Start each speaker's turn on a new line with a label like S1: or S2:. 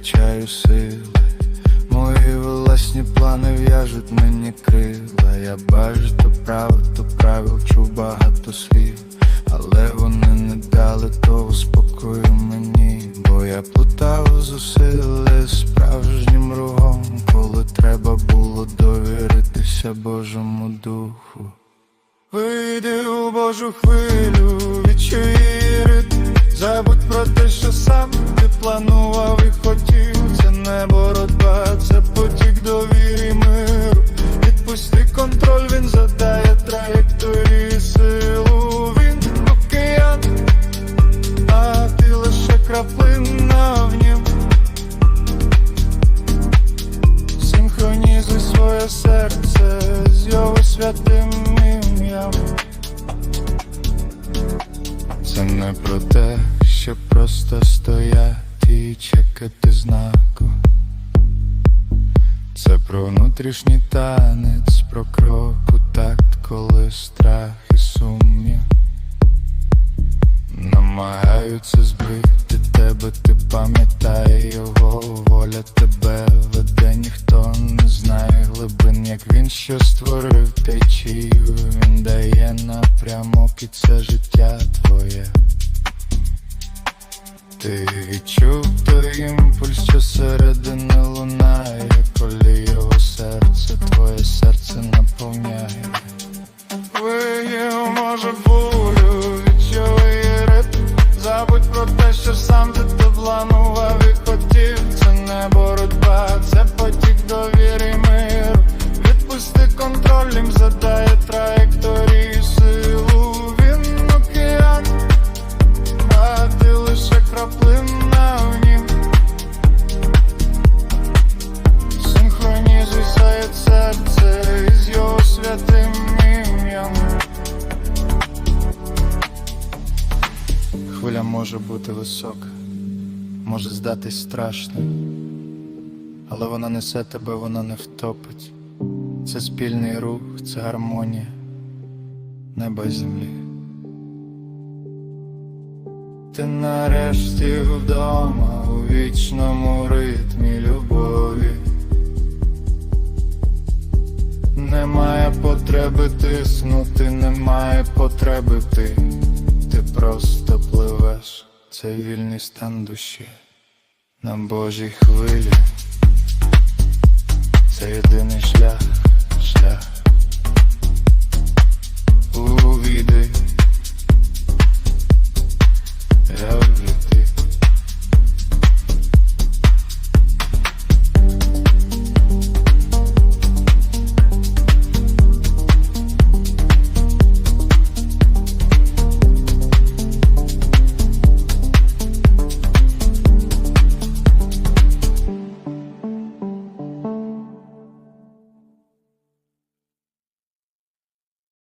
S1: втрачаю сили. Мої власні плани в'яжуть мені крила. Я бачу то право, то правил, чув багато слів. Але вони не дали того спокою мені, бо я плутав зусилля справжнім ругом, коли треба було довіритися Божому духу. Вийди у Божу хвилю, відчуй ритм Забудь про те, що сам ти планував його святим. Це не про те, що просто стояти і чекати знаку. Це про внутрішній танець, про крок у такт, коли страх і сумнів Намагаються збити тебе, ти пам'ятай його напрямок життя твоє. Ти відчув той імпульс, що середини лунає, коли його серце, твоє серце наповняє. Виїв може булю, відчує ритм Забудь про те, що сам ти то планував може бути висока, може здатись страшним, але вона несе тебе, вона не втопить. Це спільний рух, це гармонія, неба й землі. Ти нарешті вдома у вічному ритмі любові. Немає потреби тиснути, немає потреби ти. Ти просто це вільний стан душі на Божій хвилі. Це єдиний шлях, шлях